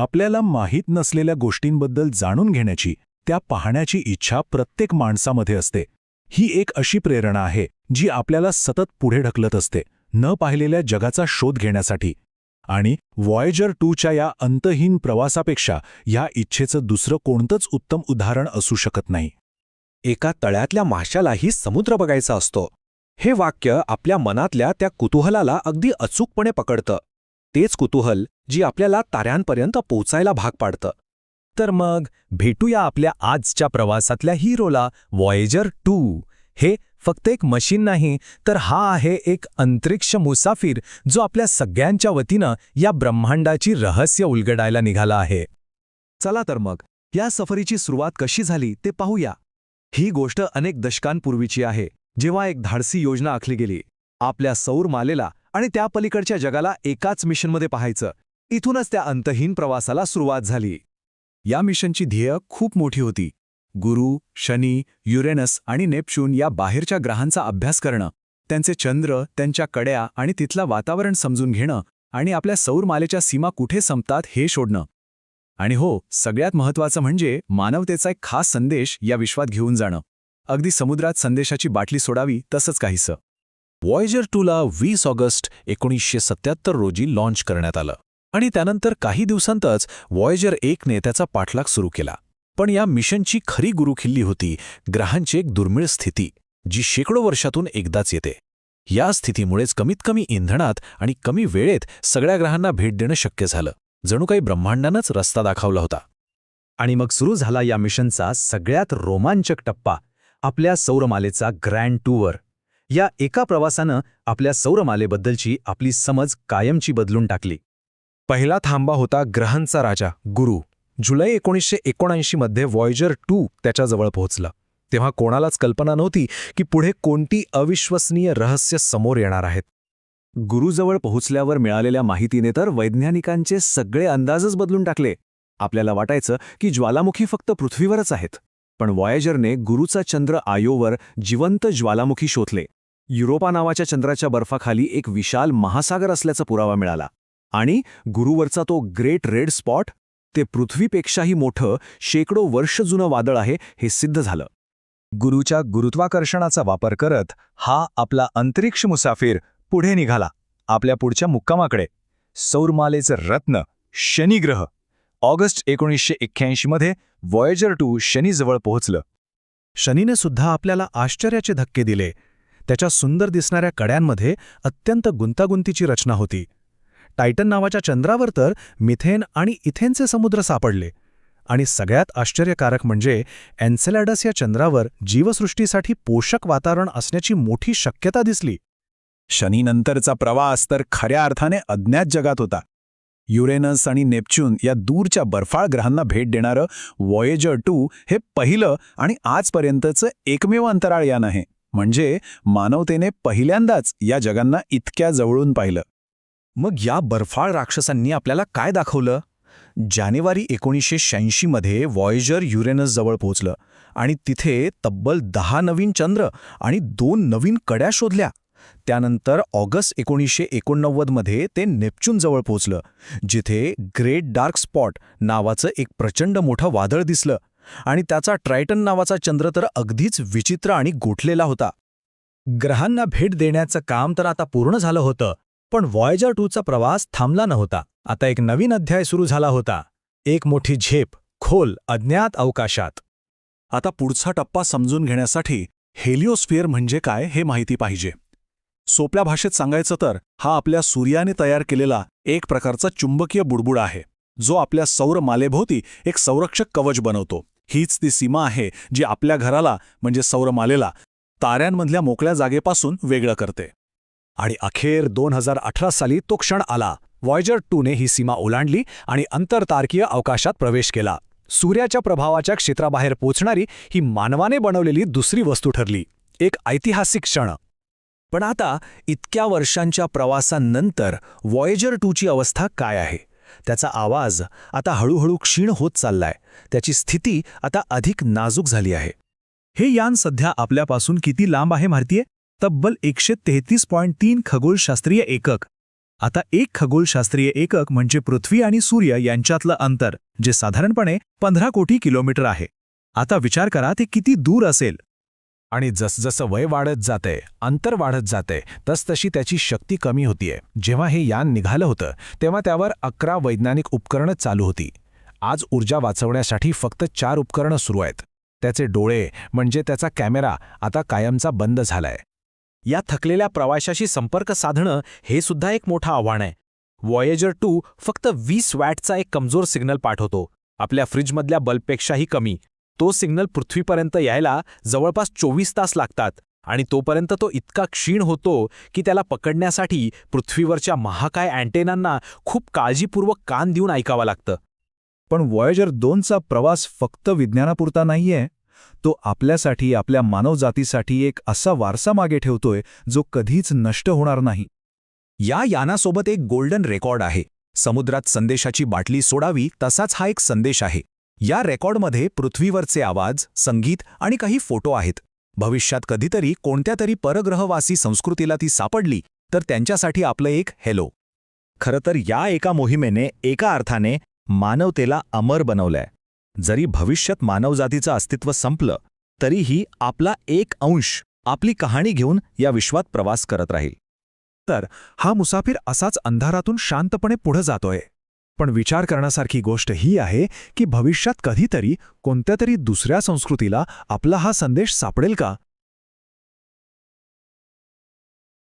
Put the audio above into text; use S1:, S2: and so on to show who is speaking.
S1: आपल्याला माहीत नसलेल्या गोष्टींबद्दल जाणून घेण्याची त्या पाहण्याची इच्छा प्रत्येक माणसामध्ये असते. ही एक अशी प्रेरणा आहे जी आपल्याला सतत पुढे ढकलत असते न पाहिलेल्या जगाचा शोध घेण्यासाठी. आणि वॉयजर टूच्या या अंतहीन प्रवासापेक्षा या इच्छेचं दुसरं कोणतंच उत्तम उदाहरण असू शकत नाही.
S2: एका तळ्यातल्या माशालाही समुद्र बघायचा असतो. हे वाक्य आपल्या मनातल्या त्या कुतूहलाला अगदी अचूकपणे पकडतं. तेच कुतूहल जी आपल्याला ताऱ्यांपर्यंत पोचायला भाग पाडतं. तर मग भेटूया आपल्या आजच्या प्रवासातल्या हिरोला वॉयेजर टू. हे फक्त एक मशीन नाही तर हा आहे एक अंतरिक्ष मुसाफिर जो आपल्या सगळ्यांच्या वतीनं या ब्रह्मांडाची रहस्य उलगडायला निघाला आहे. चला तर मग या सफरीची सुरुवात कशी झाली ते पाहूया. ही गोष्ट अनेक दशकांपूर्वीची आहे जेव्हा एक धाडसी योजना आखली गेली. आपल्या सौर मालेला आणि त्या पलीकडच्या जगाला एकाच मिशनमध्ये पाहायचं. इथूनच त्या अंतहीन प्रवासाला सुरुवात झाली. या मिशनची ध्येय खूप मोठी होती. गुरु शनी युरेनस आणि नेपच्यून या बाहेरच्या ग्रहांचा अभ्यास करणं त्यांचे चंद्र त्यांच्या कड्या आणि तिथलं वातावरण समजून घेणं आणि आपल्या सौरमालेच्या सीमा कुठे संपतात हे शोधणं. आणि हो सगळ्यात महत्त्वाचं म्हणजे मानवतेचा एक खास संदेश या विश्वात घेऊन जाणं. अगदी समुद्रात संदेशाची बाटली सोडावी तसंच काहीसं. वॉयजर टूला वीस ऑगस्ट एकोणीसशे सत्याहत्तर रोजी लॉन्च करण्यात आलं. आणि त्यानंतर काही दिवसांतच वॉयजर एकने त्याचा पाठलाग सुरू केला. पण या मिशनची खरी गुरुखिल्ली होती ग्रहांची एक दुर्मिळ स्थिती जी शेकडो वर्षातून एकदाच येते. या स्थितीमुळेच कमीत कमी इंधनात आणि कमी वेळेत सगळ्या ग्रहांना भेट देणं शक्य झालं. जणू काही ब्रह्मांडानंच रस्ता दाखवला होता. आणि मग सुरू झाला या मिशनचा सगळ्यात रोमांचक टप्पा आपल्या सौरमालेचा ग्रँड टूवर या एका प्रवासानं आपल्या सौरमालेबद्दलची आपली समज कायमची बदलून टाकली. पहिला थांबा होता ग्रहांचा राजा गुरु. जुलै एकोणीसशे एकोणऐंशीमध्ये वॉयजर टू त्याच्याजवळ पोहोचलं. तेव्हा कोणालाच कल्पना नव्हती की पुढे कोणती अविश्वसनीय रहस्य समोर येणार आहेत. गुरुजवळ पोहोचल्यावर मिळालेल्या माहितीने तर वैज्ञानिकांचे सगळे अंदाजच बदलून टाकले. आपल्याला वाटायचं की ज्वालामुखी फक्त पृथ्वीवरच आहेत. पण वॉयजरने गुरुचा चंद्र आयोवर जिवंत ज्वालामुखी शोधले. युरोपा नावाच्या चंद्राच्या बर्फाखाली एक विशाल महासागर असल्याचा पुरावा मिळाला. आणि गुरुवरचा तो ग्रेट रेड स्पॉट ते पृथ्वीपेक्षाही मोठं शेकडो वर्ष जुनं वादळ आहे हे सिद्ध झालं. गुरुच्या गुरुत्वाकर्षणाचा वापर करत हा आपला अंतरिक्ष मुसाफिर पुढे निघाला आपल्या पुढच्या मुक्कामाकडे. सौरमालेचं रत्न शनिग्रह. ऑगस्ट एकोणीसशे एक्क्याऐंशीमध्ये वॉयजर टू शनीजवळ पोहोचलं. शनीने सुद्धा आपल्याला आश्चर्याचे धक्के दिले त्याच्या सुंदर दिसणाऱ्या कड्यांमध्ये अत्यंत गुंतागुंतीची रचना होती. टायटन नावाच्या चंद्रावर तर मिथेन आणि इथेनचे समुद्र सापडले. आणि सगळ्यात आश्चर्यकारक म्हणजे एन्सेलॅडस या चंद्रावर जीवसृष्टीसाठी पोषक वातावरण असण्याची मोठी शक्यता दिसली.
S1: शनीनंतरचा प्रवास तर खऱ्या अर्थाने अज्ञात जगात होता. युरेनस आणि नेपच्यून या दूरच्या बर्फाळ ग्रहांना भेट देणारं वॉयेजर टू हे पहिलं आणि आजपर्यंतचं एकमेव अंतराळ यान आहे. म्हणजे मानवतेने पहिल्यांदाच या जगांना इतक्या जवळून पाहिलं.
S2: मग या बर्फाळ राक्षसांनी आपल्याला काय दाखवलं? जानेवारी एकोणीसशे शहाऐंशीमध्ये व्हॉयजर युरेनसजवळ पोहोचलं आणि तिथे तब्बल दहा नवीन चंद्र आणि दोन नवीन कड्या शोधल्या. त्यानंतर ऑगस्ट एकोणीसशे एकोणनव्वदमध्ये ते नेपच्यूनजवळ पोहोचलं जिथे ग्रेट डार्क स्पॉट नावाचं एक प्रचंड मोठं वादळ दिसलं. आणि त्याचा ट्रायटन नावाचा चंद्र तर अगदीच विचित्र आणि गोठलेला होता. ग्रहांना भेट देण्याचं काम तर आता पूर्ण झालं होतं पण वॉयजर टूचा प्रवास थांबला नव्हता. आता एक नवीन अध्याय सुरू झाला होता. एक मोठी झेप खोल अज्ञात अवकाशात.
S1: आता पुढचा टप्पा समजून घेण्यासाठी हेलिओस्फिअर म्हणजे काय हे माहिती पाहिजे. सोप्या भाषेत सांगायचं तर हा आपल्या सूर्याने तयार केलेला एक प्रकारचा चुंबकीय बुडबुड आहे जो आपल्या सौर मालेभोवती एक संरक्षक कवच बनवतो. हीच ती सीमा आहे जी आपल्या घराला म्हणजे सौरमालेला ताऱ्यांमधल्या मोकळ्या जागेपासून वेगळं करते.
S2: आणि अखेर दोन हजार अठरा साली तो क्षण आला. वॉयजर टूने ही सीमा ओलांडली आणि अंतरतारकीय अवकाशात प्रवेश केला. सूर्याच्या प्रभावाच्या क्षेत्राबाहेर पोचणारी ही मानवाने बनवलेली दुसरी वस्तू ठरली. एक ऐतिहासिक क्षण. पण आता इतक्या वर्षांच्या प्रवासानंतर वॉयजर टूची अवस्था काय आहे? त्याचा आवाज आता हळूहळू क्षीण होत चाललाय. त्याची स्थिती आता अधिक नाजूक झाली आहे. हे यान सध्या आपल्यापासून किती लांब आहे माहितीये? तब्बल एकशे तेहतीस पॉईंट तीन खगोलशास्त्रीय एकक.
S1: आता एक खगोलशास्त्रीय एकक म्हणजे पृथ्वी आणि सूर्य यांच्यातलं अंतर जे साधारणपणे पंधरा कोटी किलोमीटर आहे. आता विचार करा ते किती दूर असेल.
S3: आणि जसजसं वय वाढत जाते अंतर वाढत जाते तसतशी त्याची शक्ती कमी होतीये. जेव्हा हे यान निघालं होतं तेव्हा त्यावर अकरा वैज्ञानिक उपकरणं चालू होती. आज ऊर्जा वाचवण्यासाठी फक्त चार उपकरणं सुरू आहेत. त्याचे डोळे म्हणजे त्याचा कॅमेरा आता कायमचा बंद झालाय.
S2: या थकलेल्या प्रवाशाशी संपर्क साधणं हे सुद्धा एक मोठं आव्हान आहे. वॉयेजर टू फक्त वीस वॅटचा एक कमजोर सिग्नल पाठवतो. आपल्या फ्रीजमधल्या बल्बपेक्षाही कमी. तो सिग्नल पृथ्वीपर्यंत यायला जवळपास चोवीस तास लागतात आणि तोपर्यंत तो इतका क्षीण होतो की त्याला पकडण्यासाठी पृथ्वीवरच्या महाकाय अँटेनांना खूप काळजीपूर्वक कान देऊन ऐकावं लागतं.
S1: पण वॉयजर दोनचा प्रवास फक्त विज्ञानापुरता नाहीये. तो आपल्यासाठी आपल्या मानवजातीसाठी एक असा वारसा मागे ठेवतोय जो कधीच नष्ट होणार नाही.
S2: या यानासोबत एक गोल्डन रेकॉर्ड आहे. समुद्रात संदेशाची बाटली सोडावी तसाच हा एक संदेश आहे. या रेकॉर्डमध्ये पृथ्वीवरचे आवाज संगीत आणि काही फोटो आहेत. भविष्यात कधीतरी कोणत्या तरी परग्रहवासी संस्कृतीला ती सापडली तर त्यांच्यासाठी आपलं एक हेलो खरं तर या एका मोहिमेने एका अर्थाने मानवतेला अमर बनवलंय. जरी भविष्यात मानवजातीचं अस्तित्व संपलं तरीही आपला एक अंश आपली कहाणी घेऊन या विश्वात प्रवास करत राहील.
S1: तर हा मुसाफिर असाच अंधारातून शांतपणे पुढे जातोय. पण विचार करण्यासारखी गोष्ट ही आहे की भविष्यात कधीतरी कोणत्या तरी दुसऱ्या संस्कृतीला आपला हा संदेश सापडेल का?